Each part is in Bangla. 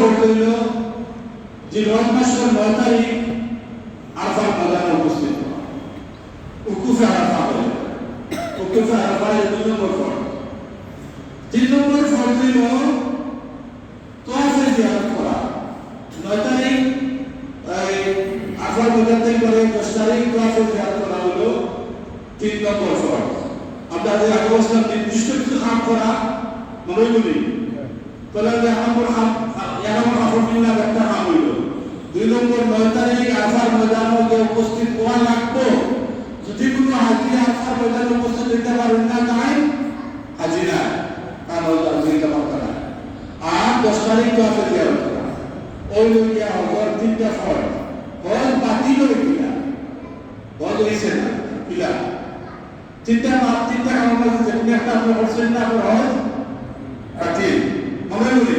ফোর্ট হইল যে রথ মাসের নয় তারিখ আরফার ময়দানে উপস্থিত। উকুফে আরফা বলে। উকুফে আরফা এর দুই নম্বর ফোর্ট তিন নম্বর ফোর্ট হইল তোয়াফে জিয়ারত করা। নয় তারিখ আরফার ময়দান থেকে করে দশ তারিখ তোয়াফে জিয়ারত করা হলো তিন নম্বর ফোর্ট আপনাদের আগে বলছিলাম নির্দিষ্ট কিছু কাম করা মনে করি। তাহলে আমার খাম এরকম আফরফিল্লাহ একটা কাম হইল দুই নম্বর, নয় তারিখ আফার ময়দানে যে উপস্থিত হওয়া লাগবো যদি কোনো হাজি আফার ময়দানে উপস্থিত হইতে পারেন না, তাই হাজি না তার ময়দান হইতে পারত না। আর দশ তারিখ তো আছে জিয়ারত করা। ওই লোকিয়া হজর তিনটা ফল হজ বাতিল হয়ে কিনা হজ হয়েছে না কিলা তিনটা তিনটা কাম আছে একটা আপনি করছেন না, আপনার হজ বাতিল আমরা বলি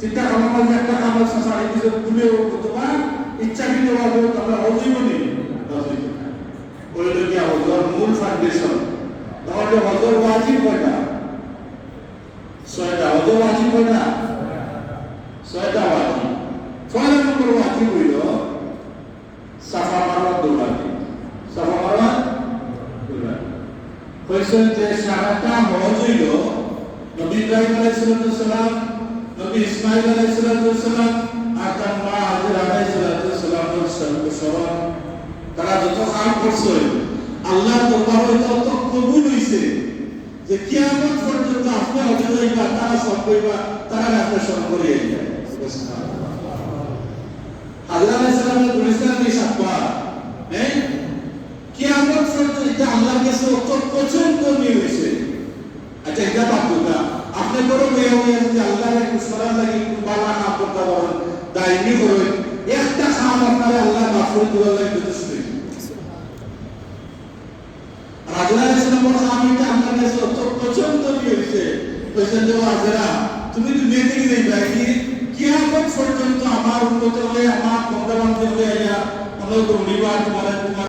চিন্তা কামার মাঝে একটা কামার সাসারি কিছু তুলেও অথবা ইচ্ছাকৃত ভাবে আমরা বলি ওই লোকিয়া হজর মূল ফাউন্ডেশন তাহলে হজর ওয়াজিব কয়টা? ছয়টা। হজর ওয়াজিব কয়টা? ছয়টা ওয়াজিব ছয় নম্বর ওয়াজিব হইল সাফা মারওয়াত দৌড়ানি সাফা মারওয়াত দৌড়ানি কইছেন যে সারাটা হজ হইল নবী ইব্রাহিম আলাইহিস সালাম নবী ইসমাইল আলাইহিস সালাম আর তার মা হাজরা আলাইহিস সালাম স্মরণ তারা যত কাম করছে আল্লাহ দরবার হইতে অত কবুল হইছে যে কিয়ামত পর্যন্ত আপনি হজে যাইবা তারা সব কইবা তারা রাস্তা স্মরণ করে যায় হাজরা আলাইহিস সালামের গুলিস্তান সাতবা হ্যাঁ কিয়ামত পর্যন্ত এটা আল্লাহর কাছে অত পছন্দ নিয়ে হয়েছে আচ্ছা এটা পাবো না আপনি বড় মেয়ে হয়ে যে আল্লাহর একটু স্মরণ লাগে বালা কাম করতে পারেন দায়নি করবেন একটা কাম আপনারা আল্লাহ মাফ করে দেওয়ার লাগে যথেষ্ট রাজুল আলাইহিসসালামের কামিটা আল্লাহর কাছে আমার উন্নত হয়ে আমার বন্ধু বান্ধব আইয়া আমরা তোমার